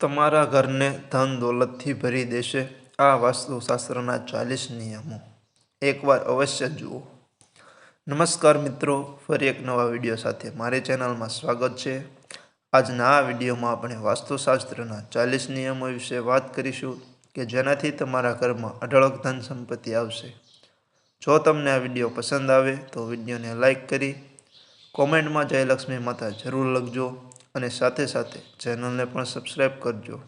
તમારા ઘરને ધન દોલતથી ભરી દેશે. આ વાસ્તુશાસ્ત્રના ચાલીસ નિયમો. એકવાર અવશ્ય જુઓ. નમસ્કાર મિત્રો, ફરી એક નવા વીડિયો સાથે મારી ચેનલમાં સ્વાગત છે. આજના આ વિડીયોમાં આપણે વાસ્તુશાસ્ત્રના ચાલીસ નિયમો વિશે વાત કરીશું કે જેનાથી તમારા ઘરમાં અઢળક ધન સંપત્તિ આવશે. જો તમને આ વીડિયો પસંદ આવે તો વિડીયોને લાઇક કરી, કોમેન્ટમાં જયલક્ષ્મી માતા જરૂર લખજો. અને સાથે સાથે ચેનલને પણ સબસ્ક્રાઈબ કરજો.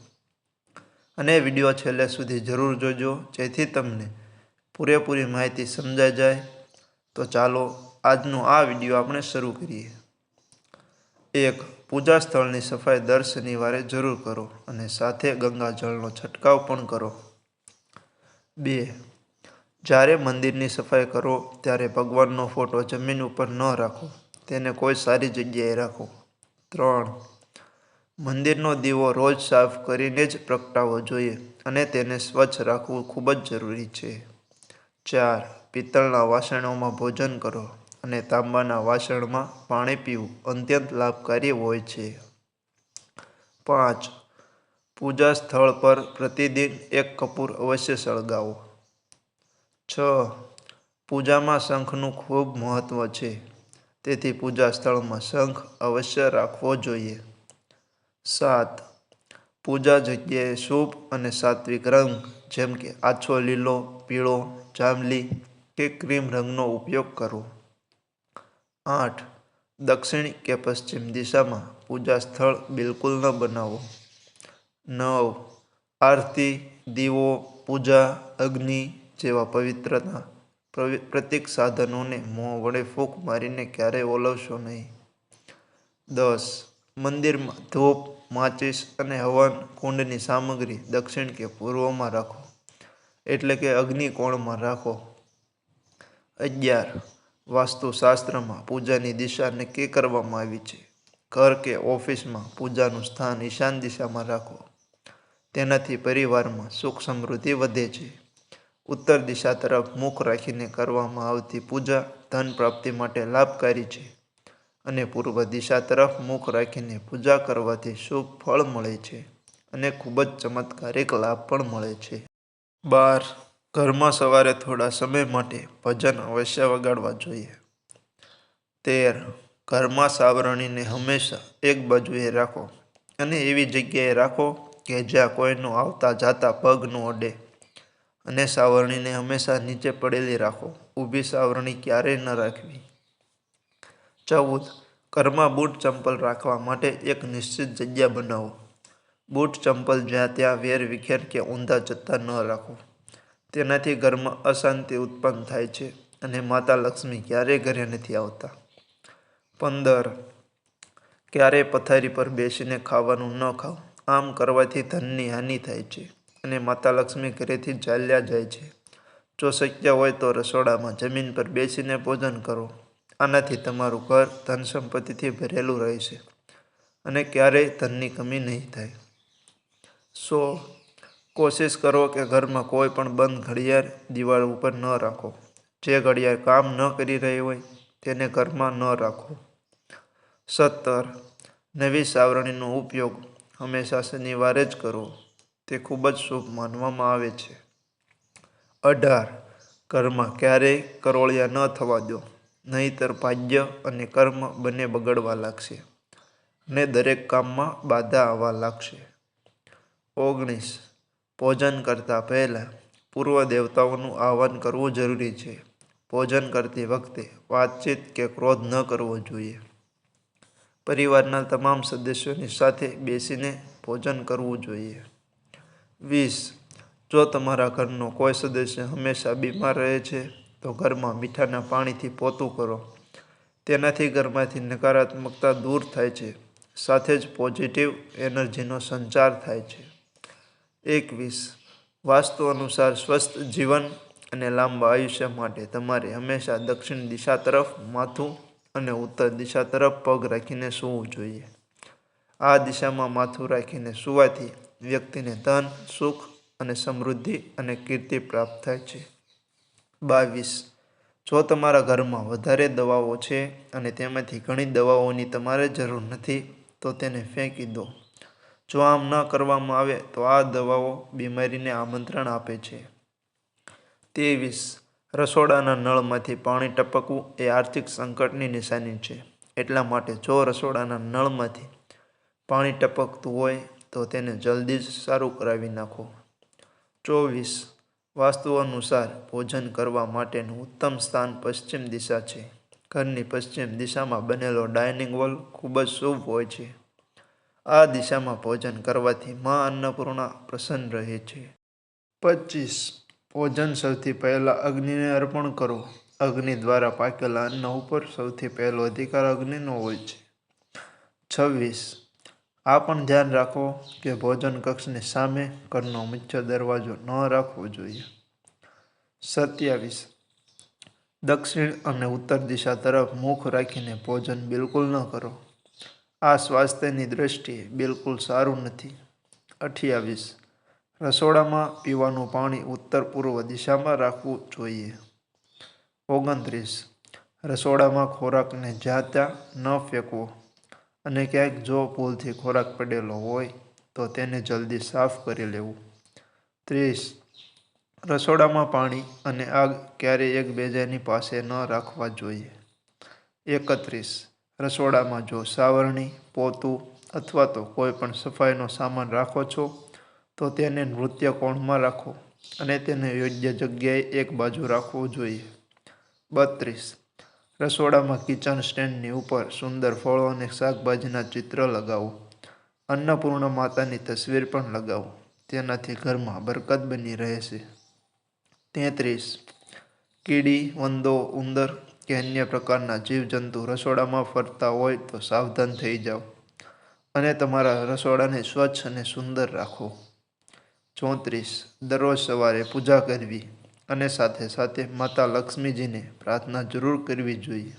અને વીડિયો છેલ્લે સુધી જરૂર જોજો, જેથી તમને પૂરેપૂરી માહિતી સમજાઈ જાય. તો ચાલો, આજનો આ વીડિયો આપણે શરૂ કરીએ. એક પૂજા સ્થળની સફાઈ દર શનિવારે જરૂર કરો અને સાથે ગંગાજળનો છંટકાવ પણ કરો. બે, જ્યારે મંદિરની સફાઈ કરો, ત્યારે ભગવાનનો ફોટો જમીન ઉપર ન રાખો. તેને કોઈ સારી જગ્યાએ રાખો. ત્રણ. મંદિરનો દીવો રોજ સાફ કરીને જ પ્રગટાવવો જોઈએ અને તેને સ્વચ્છ રાખવું ખૂબ જ જરૂરી છે. ચાર. પિત્તળના વાસણોમાં ભોજન કરો અને તાંબાના વાસણમાં પાણી પીવું અત્યંત લાભકારી હોય છે. પાંચ. પૂજા સ્થળ પર પ્રતિદિન એક કપૂર અવશ્ય સળગાવો. છ. પૂજામાં શંખનું ખૂબ મહત્ત્વ છે. તેથી પૂજા સ્થળમાં શંખ અવશ્ય રાખવો જોઈએ. સાત, પૂજા જગ્યાએ શુભ અને સાત્વિક રંગ, જેમ કે આછો લીલો, પીળો, જાંબલી કે ક્રીમ રંગનો ઉપયોગ કરો આઠ, દક્ષિણ કે પશ્ચિમ દિશામાં પૂજા સ્થળ બિલકુલ ન બનાવો. નવ, આરતી, દીવો, પૂજા, અગ્નિ જેવા પવિત્રતા પ્રતિક સાધનોને મોં વડે ફૂંક મારીને ક્યારેય ઓલવશો નહીં. દસ. મંદિરમાં ધૂપ, માચિસ અને હવન કુંડની સામગ્રી દક્ષિણ કે પૂર્વમાં રાખો. એટલે કે અગ્નિકોણમાં રાખો. અગિયાર. વાસ્તુશાસ્ત્રમાં પૂજાની દિશા નક્કી કરવામાં આવી છે? ઘર કે ઓફિસમાં પૂજાનું સ્થાન ઈશાન દિશામાં રાખો. તેનાથી પરિવારમાં સુખ સમૃદ્ધિ વધે છે. ઉત્તર દિશા તરફ મુખ રાખીને કરવામાં આવતી પૂજા ધન પ્રાપ્તિ માટે લાભકારી છે અને પૂર્વ દિશા તરફ મુખ રાખીને પૂજા કરવાથી શુભ ફળ મળે છે અને ખૂબ જ ચમત્કારિક લાભ પણ મળે છે. બાર, ઘરમાં સવારે થોડા સમય માટે ભજન અવશ્ય વગાડવા જોઈએ. તેર, ઘરમાં સાવરણીને હંમેશા એક બાજુએ રાખો અને એવી જગ્યાએ રાખો કે જ્યાં કોઈનું આવતા જાતા પગ ન અડે. અને સાવરણીને હંમેશા નીચે પડેલી રાખો. ઊભી સાવરણી ક્યારેય ન રાખવી. ચૌદ, ઘરમાં બૂટ ચંપલ રાખવા માટે એક નિશ્ચિત જગ્યા બનાવો. બૂટ ચંપલ જ્યાં ત્યાં વેર વિખેર કે ઊંધા જતા ન રાખો. તેનાથી ઘરમાં અશાંતિ ઉત્પન્ન થાય છે અને માતા લક્ષ્મી ક્યારેય ઘરે નથી આવતા. પંદર, ક્યારેય પથારી પર બેસીને ખાવાનું ન ખાઓ. આમ કરવાથી ધનની હાનિ થાય છે. અને માતા લક્ષ્મી ઘરેથી ચાલ્યા જાય છે. જો શક્ય હોય તો રસોડામાં જમીન પર બેસીને ભોજન કરો. આનાથી તમારું ઘર ધન સંપત્તિથી ભરેલું રહેશે અને ક્યારેય ધનની કમી નહીં થાય. સો, કોશિશ કરો કે ઘરમાં કોઈ પણ બંધ ઘડિયાળ દિવાળ ઉપર ન રાખો. જે ઘડિયાળ કામ ન કરી રહી હોય તેને ઘરમાં ન રાખો. સત્તર, નવી સાવરણીનો ઉપયોગ હંમેશા શનિવારે જ કરવો તે ખૂબ જ શુભ માનવામાં આવે છે. અઢાર ઘરમાં ક્યારેય કરોળિયા ન થવા દો, નહીંતર ભાગ્ય અને કર્મ બંને બગડવા લાગશે અને દરેક કામમાં બાધા આવવા લાગશે. ઓગણીસ, ભોજન કરતાં પહેલાં પૂર્વ દેવતાઓનું આહવાન કરવું જરૂરી છે. ભોજન કરતી વખતે વાતચીત કે ક્રોધ ન કરવો જોઈએ. પરિવારના તમામ સદસ્યોની સાથે બેસીને ભોજન કરવું જોઈએ. વીસ. જો તમારા ઘરનો કોઈ સદસ્ય હંમેશા બીમાર રહે છે, તો ઘરમાં મીઠાના પાણીથી પોતું કરો. તેનાથી ઘરમાંથી નકારાત્મકતા દૂર થાય છે. સાથે જ પોઝિટિવ એનર્જીનો સંચાર થાય છે. એકવીસ. વાસ્તુ અનુસાર સ્વસ્થ જીવન અને લાંબા આયુષ્ય માટે તમારે હંમેશા દક્ષિણ દિશા તરફ માથું અને ઉત્તર દિશા તરફ પગ રાખીને સૂવું જોઈએ. આ દિશામાં માથું રાખીને સૂવાથી વ્યક્તિને ધન, સુખ અને સમૃદ્ધિ અને કીર્તિ પ્રાપ્ત થાય છે. બાવીસ. જો તમારા ઘરમાં વધારે દવાઓ છે અને તેમાંથી ઘણી દવાઓની તમારે જરૂર નથી, તો તેને ફેંકી દો. જો આમ ન કરવામાં આવે, તો આ દવાઓ બીમારીને આમંત્રણ આપે છે. ત્રેવીસ. રસોડાના નળમાંથી પાણી ટપકવું એ આર્થિક સંકટની નિશાની છે. એટલા માટે જો રસોડાના નળમાંથી પાણી ટપકતું હોય તો તેને જલ્દી જ સારું કરાવી નાખો. ચોવીસ. વાસ્તુ અનુસાર ભોજન કરવા માટેનું ઉત્તમ સ્થાન પશ્ચિમ દિશા છે. ઘરની પશ્ચિમ દિશામાં બનેલો ડાઇનિંગ હોલ ખૂબ જ શુભ હોય છે. આ દિશામાં ભોજન કરવાથી મા અન્નપૂર્ણા પ્રસન્ન રહે છે. પચીસ. ભોજન સૌથી પહેલાં અગ્નિને અર્પણ કરો. અગ્નિ દ્વારા પાકેલા અન્ન ઉપર સૌથી પહેલો અધિકાર અગ્નિનો હોય છે. છવ્વીસ. આ પણ ધ્યાન રાખો કે ભોજન કક્ષની સામે ઘરનો મુખ્ય દરવાજો ન રાખવો જોઈએ. સત્યાવીસ. દક્ષિણ અને ઉત્તર દિશા તરફ મુખ રાખીને ભોજન બિલકુલ ન કરો. આ સ્વાસ્થ્યની દ્રષ્ટિએ બિલકુલ સારું નથી. અઠ્યાવીસ. રસોડામાં પીવાનું પાણી ઉત્તર પૂર્વ દિશામાં રાખવું જોઈએ. ઓગણત્રીસ. રસોડામાં ખોરાકને જ્યાં ત્યાં ન ફેંકવો. અને ક્યાંક જો ભૂલથી ખોરાક પડેલો હોય, તો તેને જલ્દી સાફ કરી લેવું. ત્રીસ, રસોડામાં પાણી અને આગ ક્યારેય એકબીજાની પાસે ન રાખવા જોઈએ. એકત્રીસ, રસોડામાં જો સાવરણી, પોતું અથવા તો કોઈ પણ સફાઈનો સામાન રાખો છો, તો તેને નૃત્ય કોણમાં રાખો અને તેને યોગ્ય જગ્યાએ એક બાજુ રાખવું જોઈએ. બત્રીસ રસોડામાં કિચન સ્ટેન્ડની ઉપર સુંદર ફળો અને શાકભાજીના ચિત્ર લગાવો. અન્નપૂર્ણા માતાની તસવીર પણ લગાવો. તેનાથી ઘરમાં બરકત બની રહેશે. તેત્રીસ. કીડી, વંદો, ઉંદર કે અન્ય પ્રકારના જીવજંતુ રસોડામાં ફરતા હોય તો સાવધાન થઈ જાઓ અને તમારા રસોડાને સ્વચ્છ અને સુંદર રાખો. ચોત્રીસ. દરરોજ સવારે પૂજા કરવી. અને સાથે સાથે માતા લક્ષ્મીજીને પ્રાર્થના જરૂર કરવી જોઈએ.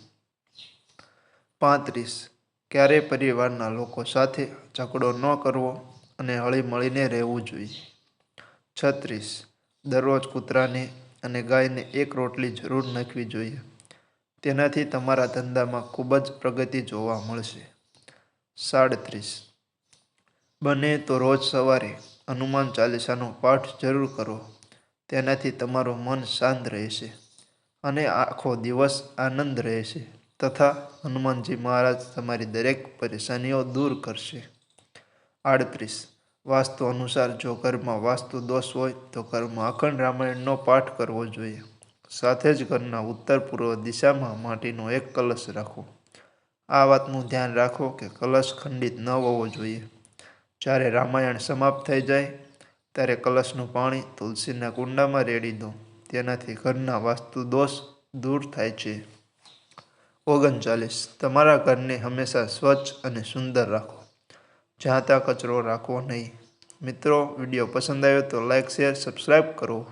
પાંત્રીસ. ક્યારેય પરિવારના લોકો સાથે ઝઘડો ન કરવો અને હળીમળીને રહેવું જોઈએ? છત્રીસ. દરરોજ કૂતરાને અને ગાયને એક રોટલી જરૂર નાખવી જોઈએ. તેનાથી તમારા ધંધામાં ખૂબ જ પ્રગતિ જોવા મળશે. સાડત્રીસ. બને તો રોજ સવારે હનુમાન ચાલીસાનો પાઠ જરૂર કરો. તેનાથી તમારું મન શાંત રહેશે અને આખો દિવસ આનંદ રહેશે. તથા હનુમાનજી મહારાજ તમારી દરેક પરેશાનીઓ દૂર કરશે. આડત્રીસ, વાસ્તુ અનુસાર જો ઘરમાં વાસ્તુ દોષ હોય તો ઘરમાં અખંડ રામાયણનો પાઠ કરવો જોઈએ. સાથે જ ઘરના ઉત્તર પૂર્વ દિશામાં માટીનો એક કલશ રાખો. આ વાતનું ધ્યાન રાખો કે કલશ ખંડિત ન હોવો જોઈએ. જ્યારે રામાયણ સમાપ્ત થઈ જાય ત્યારે કલશનું પાણી તુલસીના કુંડામાં રેડી દો. તેનાથી ઘરના વાસ્તુ દોષ દૂર થાય છે. ઓગણચાલીસ. તમારા ઘરને હંમેશા સ્વચ્છ અને સુંદર રાખો. જ્યાં ત્યાં કચરો રાખવો નહીં. મિત્રો, વીડિયો પસંદ આવ્યો તો લાઇક શેર, સબસ્ક્રાઈબ કરો.